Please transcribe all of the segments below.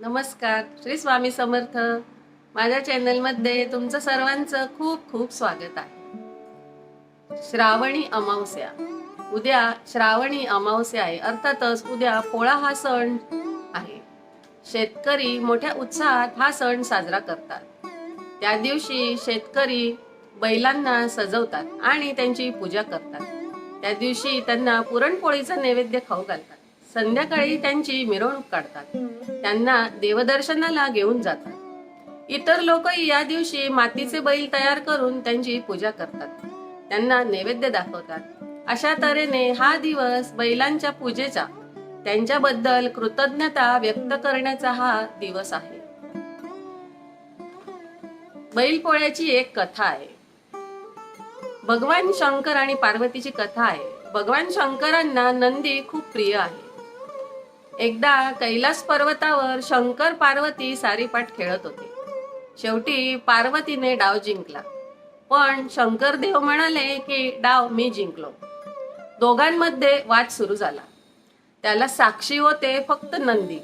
नमस्कार श्री स्वामी समर्थ. माझ्या चॅनलमध्ये तुमचं सर्वांचं खूप खूप स्वागत आहे. श्रावणी अमावस्या. उद्या श्रावणी अमावस्या आहे. अर्थातच उद्या पोळा हा सण आहे. शेतकरी मोठ्या उत्साहात हा सण साजरा करतात. त्या दिवशी शेतकरी बैलांना सजवतात आणि त्यांची पूजा करतात. त्या दिवशी त्यांना पुरणपोळीचा नैवेद्य खाऊ घालतात. संध्याकाळी त्यांची मिरवणूक काढतात. त्यांना देवदर्शनाला घेऊन जातात. इतर लोक या दिवशी मातीचे बैल तयार करून त्यांची पूजा करतात. त्यांना नैवेद्य दाखवतात. अशा तऱ्हेने हा दिवस बैलांच्या पूजेचा त्यांच्याबद्दल कृतज्ञता व्यक्त करण्याचा हा दिवस आहे. बैलपोळ्याची एक कथा आहे. भगवान शंकर आणि पार्वतीची कथा आहे. भगवान शंकरांना नंदी खूप प्रिय आहे. एकदा कैलास पर्वतावर शंकर पार्वती सारीपाट खेळत होते. शेवटी पार्वतीने डाव जिंकला. पण शंकर देव म्हणाले की डाव मी जिंकलो. दोघांमध्ये वाद सुरू झाला. त्याला साक्षी होते फक्त नंदी.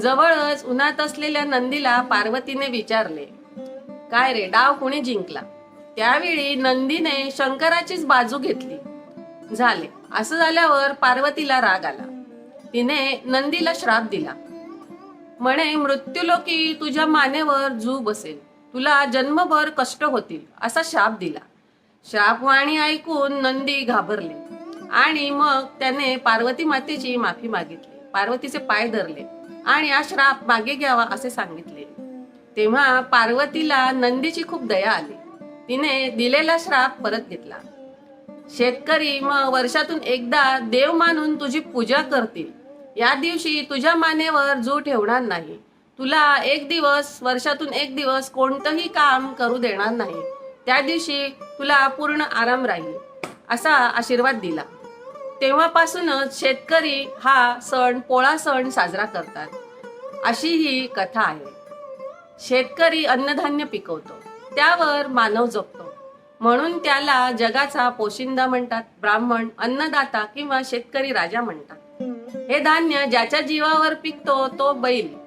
जवळच उन्हात असलेल्या नंदीला पार्वतीने विचारले काय रे डाव कुणी जिंकला? त्यावेळी नंदीने शंकराचीच बाजू घेतली. झाले. असं झाल्यावर पार्वतीला राग आला. तिने नंदीला श्राप दिला. म्हणे मृत्यूलोकी तुझ्या मानेवर जू बसेल. तुला जन्मभर कष्ट होतील असा शाप दिला. शापवाणी ऐकून नंदी घाबरले आणि मग त्याने पार्वती मातेची माफी मागितली. पार्वतीचे पाय धरले आणि हा श्राप मागे घ्यावा असे सांगितले. तेव्हा पार्वतीला नंदीची खूप दया आली. तिने दिलेला श्राप परत घेतला. शेतकरी मग वर्षातून एकदा देव मानून तुझी पूजा करतील. या दिवशी तुझ्या मानेवर जो ठेवणार नाही. तुला एक दिवस वर्षातून एक दिवस कोणतंही काम करू देणार नाही. त्या दिवशी तुला पूर्ण आराम राहील असा आशीर्वाद दिला. तेव्हापासूनच शेतकरी हा सण पोळा सण साजरा करतात. अशी ही कथा आहे. शेतकरी अन्नधान्य पिकवतो त्यावर मानव जगतो म्हणून त्याला जगाचा पोशिंदा म्हणतात ब्राह्मण अन्नदाता किंवा शेतकरी राजा म्हणतात. हे धान्य ज्याच्या जीवावर पिकतो तो बैल.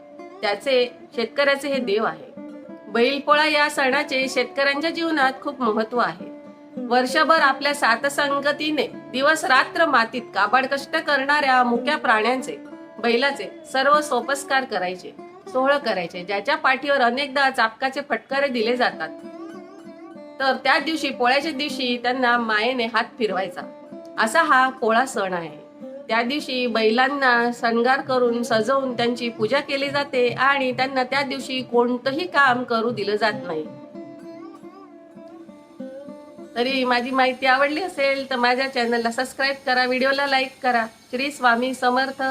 त्याचे शेतकऱ्याचे हे देव आहे. बैलपोळा या सणाचे शेतकऱ्यांच्या जीवनात खूप महत्त्व आहे. वर्षभर आपल्या सातसंगतीने दिवस रात्र मातीत काबाड कष्ट करणाऱ्या मुक्या प्राण्यांचे बैलाचे सर्व सोपस्कार करायचे सोहळ करायचे ज्याच्या पाठीवर अनेकदा चापकाचे फटकारे दिले जातात. तर त्या दिवशी पोळ्याच्या दिवशी त्यांना मायेने हात फिरवायचा. असा हा पोळा सण आहे. त्या दिवशी बैलांना सणगार करून सजवून त्यांची पूजा केली जाते आणि त्यांना त्या दिवशी कोणतंही काम करू दिलं जात नाही. तरी माझी माहिती आवडली असेल तर माझ्या चॅनलला सबस्क्राईब करा व्हिडिओला लाईक करा. श्री स्वामी समर्थ.